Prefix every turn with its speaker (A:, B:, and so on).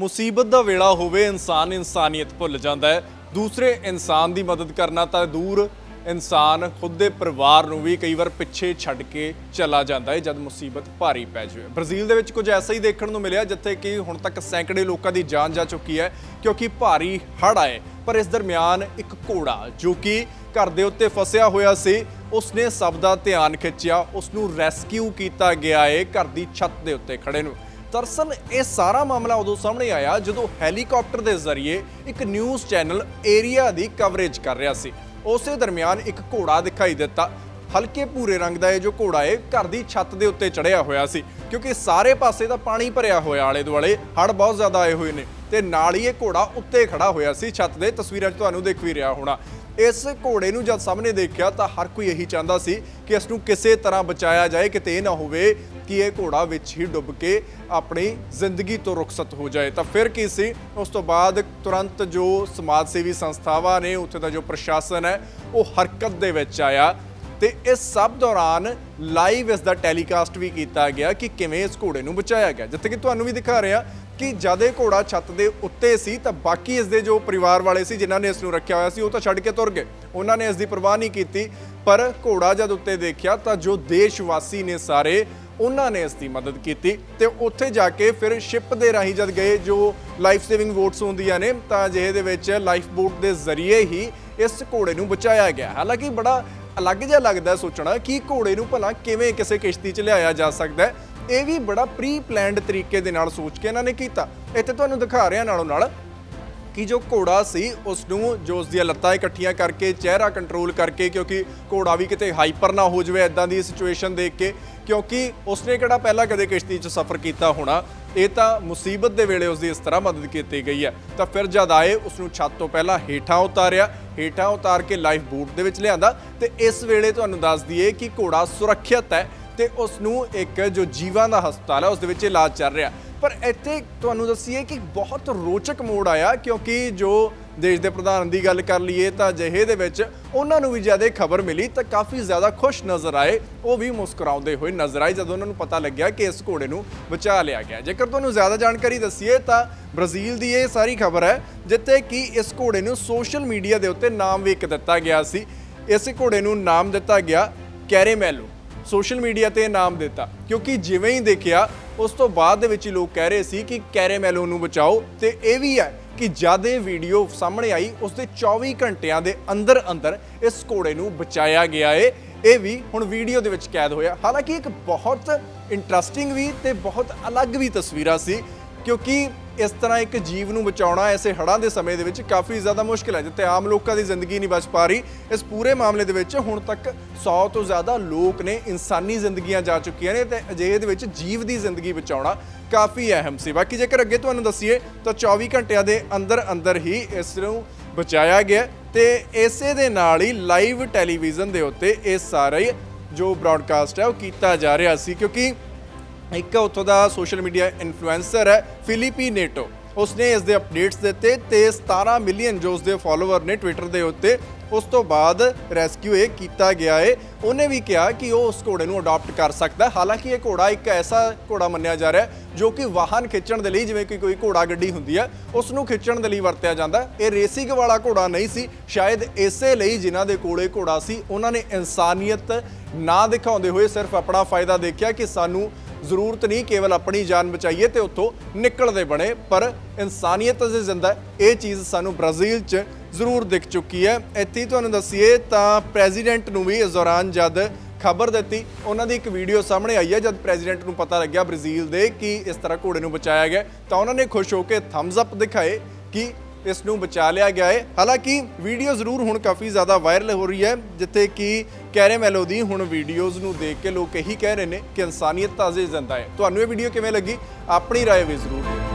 A: ਮੁਸੀਬਤ ਦਾ ਵੇਲਾ ਹੋਵੇ, ਇਨਸਾਨ ਇਨਸਾਨੀਅਤ ਭੁੱਲ ਜਾਂਦਾ ਹੈ। ਦੂਸਰੇ ਇਨਸਾਨ ਦੀ ਮਦਦ ਕਰਨਾ ਤਾਂ ਦੂਰ ਇਨਸਾਨ ਖੁਦ ਦੇ ਪਰਿਵਾਰ ਨੂੰ ਵੀ ਕਈ ਵਾਰ ਪਿੱਛੇ ਛੱਡ ਕੇ ਚਲਾ ਜਾਂਦਾ ਹੈ, ਜਦ ਮੁਸੀਬਤ ਭਾਰੀ ਪੈ ਜਾਵੇ। ਬ੍ਰਾਜ਼ੀਲ ਦੇ ਵਿੱਚ ਕੁਝ ਐਸਾ ਹੀ ਦੇਖਣ ਨੂੰ ਮਿਲਿਆ, ਜਿੱਥੇ ਕਿ ਹੁਣ ਤੱਕ ਸੈਂਕੜੇ ਲੋਕਾਂ ਦੀ ਜਾਨ ਜਾ ਚੁੱਕੀ ਹੈ, ਕਿਉਂਕਿ ਭਾਰੀ ਹੜ੍ਹ ਆਏ। ਪਰ ਇਸ ਦਰਮਿਆਨ ਇੱਕ ਘੋੜਾ, ਜੋ ਕਿ ਘਰ ਦੇ ਉੱਤੇ ਫਸਿਆ ਹੋਇਆ ਸੀ, ਉਸਨੇ ਸਭ ਦਾ ਧਿਆਨ ਖਿੱਚਿਆ ਉਸ ਨੂੰ ਰੈਸਕਿਊ ਕੀਤਾ ਗਿਆ ਹੈ, ਘਰ ਦੀ ਛੱਤ ਦੇ ਉੱਤੇ ਖੜੇ ਨੂੰ। ਦਰਅਸਲ ਇਹ ਸਾਰਾ ਮਾਮਲਾ ਉਦੋਂ ਸਾਹਮਣੇ ਆਇਆ ਜਦੋਂ ਹੈਲੀਕਾਪਟਰ ਦੇ ਜ਼ਰੀਏ ਇੱਕ ਨਿਊਜ਼ ਚੈਨਲ ਏਰੀਆ ਦੀ ਕਵਰੇਜ ਕਰ ਰਿਹਾ ਸੀ। ਉਸੇ ਦਰਮਿਆਨ ਇੱਕ ਘੋੜਾ ਦਿਖਾਈ ਦਿੱਤਾ। ਹਲਕੇ ਭੂਰੇ ਰੰਗ ਦਾ ਇਹ ਜੋ ਘੋੜਾ ਹੈ ਘਰ ਦੀ ਛੱਤ ਦੇ ਉੱਤੇ ਚੜਿਆ ਹੋਇਆ ਸੀ। ਕਿਉਂਕਿ ਸਾਰੇ ਪਾਸੇ ਤਾਂ ਪਾਣੀ ਭਰਿਆ ਹੋਇਆ ਆਲੇ ਦੁਆਲੇ ਹੜ ਬਹੁਤ ਜ਼ਿਆਦਾ ਆਏ ਹੋਏ ਨੇ। ਤੇ ਨਾਲ ਹੀ ਇਹ ਘੋੜਾ ਉੱਤੇ ਖੜਾ ਹੋਇਆ ਸੀ। ਛੱਤ ਦੇ ਤਸਵੀਰਾਂ 'ਚ ਤੁਹਾਨੂੰ ਦੇਖ ਵੀ ਰਿਹਾ ਹੋਣਾ। ਇਸ ਘੋੜੇ ਨੂੰ ਜਦ ਸਭ ਨੇ ਦੇਖਿਆ ਤਾਂ ਹਰ ਕੋਈ ਇਹੀ ਚਾਹੁੰਦਾ ਸੀ ਕਿ ਇਸ ਨੂੰ ਕਿਸੇ ਤਰ੍ਹਾਂ ਬਚਾਇਆ ਜਾਏ, ਕਿਤੇ ਇਹ ਨਾ ਹੋਵੇ ਕਿ ਇਹ ਘੋੜਾ ਵਿੱਚ ਹੀ ਡੁੱਬ ਕੇ ਆਪਣੀ ਜ਼ਿੰਦਗੀ ਤੋਂ ਰੁਖਸਤ ਹੋ ਜਾਏ। ਤਾਂ ਫਿਰ ਕੀ ਸੀ? ਉਸ ਤੋਂ ਬਾਅਦ ਤੁਰੰਤ ਜੋ ਸਮਾਜ ਸੇਵੀ ਸੰਸਥਾਵਾਂ ਨੇ, ਉੱਥੇ ਦਾ ਜੋ ਪ੍ਰਸ਼ਾਸਨ ਹੈ, ਉਹ ਹਰਕਤ ਦੇ ਵਿੱਚ ਆਇਆ ਤੇ ਇਸ ਸਭ ਦੌਰਾਨ ਲਾਈਵ ਇਸ ਦਾ ਟੈਲੀਕਾਸਟ ਵੀ ਕੀਤਾ ਗਿਆ ਕਿ ਕਿਵੇਂ ਇਸ ਘੋੜੇ ਨੂੰ ਬਚਾਇਆ ਗਿਆ। ਜਿੱਥੇ ਕਿ ਤੁਹਾਨੂੰ ਵੀ ਦਿਖਾ ਰਿਹਾ ਕਿ ਜਦ ਇਹ ਘੋੜਾ ਛੱਤ ਦੇ ਉੱਤੇ ਸੀ ਤਾਂ ਬਾਕੀ ਇਸ ਦੇ ਜੋ ਪਰਿਵਾਰ ਵਾਲੇ ਸੀ ਜਿਨ੍ਹਾਂ ਨੇ ਇਸ ਨੂੰ ਰੱਖਿਆ ਹੋਇਆ ਸੀ, ਉਹ ਤਾਂ ਛੱਡ ਕੇ ਤੁਰ ਗਏ। ਉਹਨਾਂ ਨੇ ਇਸ ਦੀ ਪਰਵਾਹ ਨਹੀਂ ਕੀਤੀ, ਪਰ ਘੋੜਾ ਜਦ ਉੱਤੇ ਦੇਖਿਆ ਤਾਂ ਜੋ ਦੇਸ਼ ਵਾਸੀ ਨੇ ਸਾਰੇ, ਉਹਨਾਂ ਨੇ ਇਸ ਦੀ ਮਦਦ ਕੀਤੀ ਤੇ ਉੱਥੇ ਜਾ ਕੇ ਫਿਰ ਸ਼ਿਪ ਦੇ ਰਾਹੀਂ ਜਦ ਗਏ, ਜੋ ਲਾਈਫ ਸੇਵਿੰਗ ਬੋਟਸ ਹੁੰਦੀਆਂ ਨੇ, ਤਾਂ ਜਿਹੇ ਦੇ ਵਿੱਚ ਲਾਈਫ ਬੋਟ ਦੇ ਜ਼ਰੀਏ ਹੀ ਇਸ ਘੋੜੇ ਨੂੰ ਬਚਾਇਆ ਗਿਆ। ਹਾਲਾਂਕਿ ਬੜਾ ਅਲੱਗ ਜਿਹਾ ਲੱਗਦਾ ਸੋਚਣਾ ਕਿ ਘੋੜੇ ਨੂੰ ਭਲਾ ਕਿਵੇਂ ਕਿਸੇ ਕਿਸ਼ਤੀ 'ਚ ਲਿਆਇਆ ਜਾ ਸਕਦਾ ਹੈ। ਇਹ ਵੀ ਬੜਾ ਪ੍ਰੀ ਪਲਾਨਡ ਤਰੀਕੇ ਦੇ ਨਾਲ ਸੋਚ ਕੇ ਇਹਨਾਂ ਨੇ ਕੀਤਾ। ਇੱਥੇ ਤੁਹਾਨੂੰ ਦਿਖਾ ਰਿਹਾ ਨਾਲੋਂ ਨਾਲ ਕਿ ਜੋ ਘੋੜਾ ਸੀ ਉਸ ਨੂੰ ਜੋ ਉਸ ਦੀਆਂ ਲੱਤਾਂ ਇਕੱਠੀਆਂ ਕਰਕੇ, ਚਿਹਰਾ ਕੰਟਰੋਲ ਕਰਕੇ, ਕਿਉਂਕਿ ਘੋੜਾ ਵੀ ਕਿਤੇ ਹਾਈਪਰ ਨਾ ਹੋ ਜਾਵੇ ਐਦਾਂ ਦੀ ਸਿਚੁਏਸ਼ਨ ਦੇਖ ਕੇ, ਕਿਉਂਕਿ ਉਸਨੇ ਕਿਹੜਾ ਪਹਿਲਾਂ ਕਦੇ ਕਿਸ਼ਤੀ 'ਚ ਸਫ਼ਰ ਕੀਤਾ ਹੋਣਾ, ਇਹ ਤਾਂ ਮੁਸੀਬਤ ਦੇ ਵੇਲੇ ਉਸ ਦੀ ਇਸ ਤਰ੍ਹਾਂ ਮਦਦ ਕੀਤੀ ਗਈ ਹੈ। ਤਾਂ ਫਿਰ ਜਦ ਆਏ ਉਸ ਨੂੰ ਛੱਤ ਤੋਂ ਪਹਿਲਾਂ ਹੇਠਾਂ ਉਤਾਰਿਆ, ਹੇਠਾਂ ਉਤਾਰ ਕੇ ਲਾਈਫ ਬੂਟ ਦੇ ਵਿੱਚ ਲਿਆਂਦਾ। ਤੇ ਇਸ ਵੇਲੇ ਤੁਹਾਨੂੰ ਦੱਸ ਦਈਏ ਕਿ ਘੋੜਾ ਸੁਰੱਖਿਅਤ ਹੈ। ਤੇ ਉਸ ਨੂੰ ਇੱਕ ਜੋ ਜੀਵਾਂ ਦਾ ਹਸਪਤਾਲ ਹੈ ਉਸ ਦੇ ਵਿੱਚ ਇਲਾਜ ਚੱਲ ਰਿਹਾ। ਪਰ ਇੱਥੇ ਤੁਹਾਨੂੰ ਦੱਸੀਏ ਕਿ ਬਹੁਤ ਰੋਚਕ ਮੋੜ ਆਇਆ, ਕਿਉਂਕਿ ਜੋ ਦੇਸ਼ ਦੇ ਪ੍ਰਧਾਨ ਦੀ ਗੱਲ ਕਰ ਲਈਏ ਤਾਂ ਅਜਿਹੇ ਦੇ ਵਿੱਚ ਉਹਨਾਂ ਨੂੰ ਵੀ ਜ਼ਿਆਦਾ ਖਬਰ ਮਿਲੀ ਤਾਂ ਕਾਫੀ ਜ਼ਿਆਦਾ ਖੁਸ਼ ਨਜ਼ਰ ਆਏ। ਉਹ ਵੀ ਮੁਸਕਰਾਉਂਦੇ ਹੋਏ ਨਜ਼ਰ ਆਏ, ਜਦੋਂ ਉਹਨਾਂ ਨੂੰ ਪਤਾ ਲੱਗਿਆ ਕਿ ਇਸ ਘੋੜੇ ਨੂੰ ਬਚਾ ਲਿਆ ਗਿਆ। ਜੇਕਰ ਤੁਹਾਨੂੰ ਜ਼ਿਆਦਾ ਜਾਣਕਾਰੀ ਦੱਸੀਏ ਤਾਂ ਬ੍ਰਾਜ਼ੀਲ ਦੀ ਇਹ ਸਾਰੀ ਖਬਰ ਹੈ, ਜਿੱਥੇ ਕਿ ਇਸ ਘੋੜੇ ਨੂੰ ਸੋਸ਼ਲ ਮੀਡੀਆ ਦੇ ਉੱਤੇ ਨਾਮ ਵੀ ਇੱਕ ਦਿੱਤਾ ਗਿਆ ਸੀ। ਇਸ ਘੋੜੇ ਨੂੰ ਨਾਮ ਦਿੱਤਾ ਗਿਆ ਕੈਰੇਮੈਲੋ। ਸੋਸ਼ਲ ਮੀਡੀਆ ਤੇ ਇਹ ਨਾਮ ਦਿੱਤਾ। ਕਿਉਂਕਿ ਜਿਵੇਂ ਹੀ ਦੇਖਿਆ, ਉਸ ਤੋਂ ਬਾਅਦ ਦੇ ਵਿੱਚ ਹੀ ਲੋਕ ਕਹਿ ਰਹੇ ਸੀ ਕਿ ਕੈਰੇਮੈਲੋ ਨੂੰ ਬਚਾਓ। ਤੇ ਇਹ ਵੀ ਹੈ ਕਿ ਜਦ ਇਹ ਵੀਡੀਓ ਸਾਹਮਣੇ ਆਈ, ਉਸ ਦੇ 24 ਘੰਟਿਆਂ ਦੇ ਅੰਦਰ ਅੰਦਰ ਇਸ ਘੋੜੇ ਨੂੰ ਬਚਾਇਆ ਗਿਆ ਏ। ਇਹ ਵੀ ਹੁਣ ਵੀਡੀਓ ਦੇ ਵਿੱਚ ਕੈਦ ਹੋਇਆ। ਹਾਲਾਂਕਿ ਇੱਕ ਬਹੁਤ ਇੰਟਰਸਟਿੰਗ ਵੀ ਤੇ ਬਹੁਤ ਅਲੱਗ ਵੀ ਤਸਵੀਰਾਂ ਸੀ। ਕਿਉਂਕਿ ਇਸ ਤਰ੍ਹਾਂ ਇੱਕ ਜੀਵ ਨੂੰ ਬਚਾਉਣਾ ਐਸੇ ਹੜ੍ਹਾਂ ਦੇ ਸਮੇਂ ਦੇ ਵਿੱਚ ਕਾਫੀ ਜ਼ਿਆਦਾ ਮੁਸ਼ਕਿਲ ਹੈ, ਜਿੱਥੇ ਆਮ ਲੋਕਾਂ ਦੀ ਜ਼ਿੰਦਗੀ ਨਹੀਂ ਬਚ ਪਾ ਰਹੀ। ਇਸ ਪੂਰੇ ਮਾਮਲੇ ਦੇ ਵਿੱਚ ਹੁਣ ਤੱਕ 100 ਤੋਂ ਜ਼ਿਆਦਾ ਲੋਕ ਨੇ ਇਨਸਾਨੀ ਜ਼ਿੰਦਗੀਆਂ ਜਾ ਚੁੱਕੀਆਂ ਨੇ ਤੇ ਅਜਿਹੇ ਦੇ ਵਿੱਚ ਜੀਵ ਦੀ ਜ਼ਿੰਦਗੀ ਬਚਾਉਣਾ ਕਾਫੀ ਅਹਿਮ ਸੀ। ਬਾਕੀ ਜੇਕਰ ਅੱਗੇ ਤੁਹਾਨੂੰ ਦੱਸੀਏ, ਤਾਂ 24 ਘੰਟਿਆਂ ਦੇ ਅੰਦਰ ਅੰਦਰ ਹੀ ਇਸ ਨੂੰ ਬਚਾਇਆ ਗਿਆ ਤੇ ਇਸੇ ਦੇ ਨਾਲ ਹੀ ਲਾਈਵ ਟੈਲੀਵਿਜ਼ਨ ਦੇ ਉੱਤੇ ਇਹ ਸਾਰੇ ਜੋ ਬ੍ਰਾਡਕਾਸਟ ਹੈ, ਉਹ ਕੀਤਾ ਜਾ ਰਿਹਾ ਸੀ। ਕਿਉਂਕਿ ਇੱਕ ਉੱਥੋਂ ਦਾ ਸੋਸ਼ਲ ਮੀਡੀਆ ਇਨਫਲੂਐਂਸਰ ਹੈ, ਫਿਲੀਪੀ ਨੇਟੋ। ਉਸਨੇ ਇਸ ਦੇ ਅਪਡੇਟਸ ਦਿੱਤੇ ਤੇ 17 ਮਿਲੀਅਨ ਜੋ ਉਸਦੇ ਫਾਲੋਅਰ ਨੇ ਟਵਿੱਟਰ ਦੇ ਉੱਤੇ ਉਸ ਤੋਂ ਬਾਅਦ ਰੈਸਕਿਊ ਇਹ ਕੀਤਾ ਗਿਆ ਹੈ ਉਹਨੇ ਵੀ ਕਿਹਾ ਕਿ ਉਹ ਉਸ ਘੋੜੇ ਨੂੰ ਅਡਾਪਟ ਕਰ ਸਕਦਾ ਹੈ। ਹਾਲਾਂਕਿ ਇਹ ਘੋੜਾ ਇੱਕ ਐਸਾ ਘੋੜਾ ਮੰਨਿਆ ਜਾ ਰਿਹਾ ਹੈ ਜੋ ਕਿ ਵਾਹਨ ਖਿੱਚਣ ਦੇ ਲਈ ਜਿਵੇਂ ਕਿ ਕੋਈ ਘੋੜਾ ਗੱਡੀ ਹੁੰਦੀ ਹੈ, ਉਸ ਨੂੰ ਖਿੱਚਣ ਦੇ ਲਈ ਵਰਤਿਆ ਜਾਂਦਾ ਇਹ ਰੇਸਿੰਗ ਵਾਲਾ ਘੋੜਾ ਨਹੀਂ ਸੀ। ਸ਼ਾਇਦ ਇਸੇ ਲਈ ਜਿਨ੍ਹਾਂ ਦੇ ਕੋਲੇ ਘੋੜਾ ਸੀ, ਉਹਨਾਂ ਨੇ ਇਨਸਾਨੀਅਤ ਨਾ ਦਿਖਾਉਂਦੇ ਹੋਏ ਸਿਰਫ ਆਪਣਾ ਫਾਇਦਾ ਦੇਖਿਆ ਕਿ ਸਾਨੂੰ ਜ਼ਰੂਰਤ ਨਹੀਂ, ਕੇਵਲ ਆਪਣੀ ਜਾਨ ਬਚਾਈਏ ਤੇ ਉੱਥੋਂ ਨਿਕਲਦੇ ਬਣੇ। ਪਰ ਇਨਸਾਨੀਅਤ ਅਜੇ ਜ਼ਿੰਦਾ ਇਹ ਚੀਜ਼ ਸਾਨੂੰ ਬ੍ਰਾਜ਼ੀਲ 'ਚ ਜ਼ਰੂਰ ਦਿਖ ਚੁੱਕੀ ਹੈ। ਇੱਥੇ ਤੁਹਾਨੂੰ ਦੱਸੀਏ ਤਾਂ ਪ੍ਰੈਜ਼ੀਡੈਂਟ ਨੂੰ ਵੀ ਇਸ ਦੌਰਾਨ ਜਦ ਖਬਰ ਦਿੱਤੀ, ਉਹਨਾਂ ਦੀ ਇੱਕ ਵੀਡੀਓ ਸਾਹਮਣੇ ਆਈ ਹੈ, ਜਦ ਪ੍ਰੈਜ਼ੀਡੈਂਟ ਨੂੰ ਪਤਾ ਲੱਗਿਆ ਬ੍ਰਾਜ਼ੀਲ ਦੇ ਕਿ ਇਸ ਤਰ੍ਹਾਂ ਘੋੜੇ ਨੂੰ ਬਚਾਇਆ ਗਿਆ ਤਾਂ ਉਹਨਾਂ ਨੇ ਖੁਸ਼ ਹੋ ਕੇ ਥੰਬਸ ਅਪ ਦਿਖਾਏ ਕਿ ਇਸ ਨੂੰ ਬਚਾ ਲਿਆ ਗਿਆ ਹੈ ਹਾਲਾਂਕਿ ਵੀਡੀਓ ਜ਼ਰੂਰ ਹੁਣ ਕਾਫੀ ਜ਼ਿਆਦਾ ਵਾਇਰਲ ਹੋ ਰਹੀ ਹੈ ਜਿੱਥੇ ਕਿ ਕੈਰੇਮੈਲੋ ਦੀ ਹੁਣ ਵੀਡੀਓਜ਼ ਨੂੰ ਦੇਖ ਕੇ ਲੋਕ ਇਹੀ ਕਹਿ ਰਹੇ ਨੇ ਕਿ ਇਨਸਾਨੀਅਤ ਤਾਂ ਅਜੇ ਜ਼ਿੰਦਾ ਹੈ ਤੁਹਾਨੂੰ ਇਹ ਵੀਡੀਓ ਕਿਵੇਂ ਲੱਗੀ ਆਪਣੀ رائے ਵੀ ਜ਼ਰੂਰ ਦਿਓ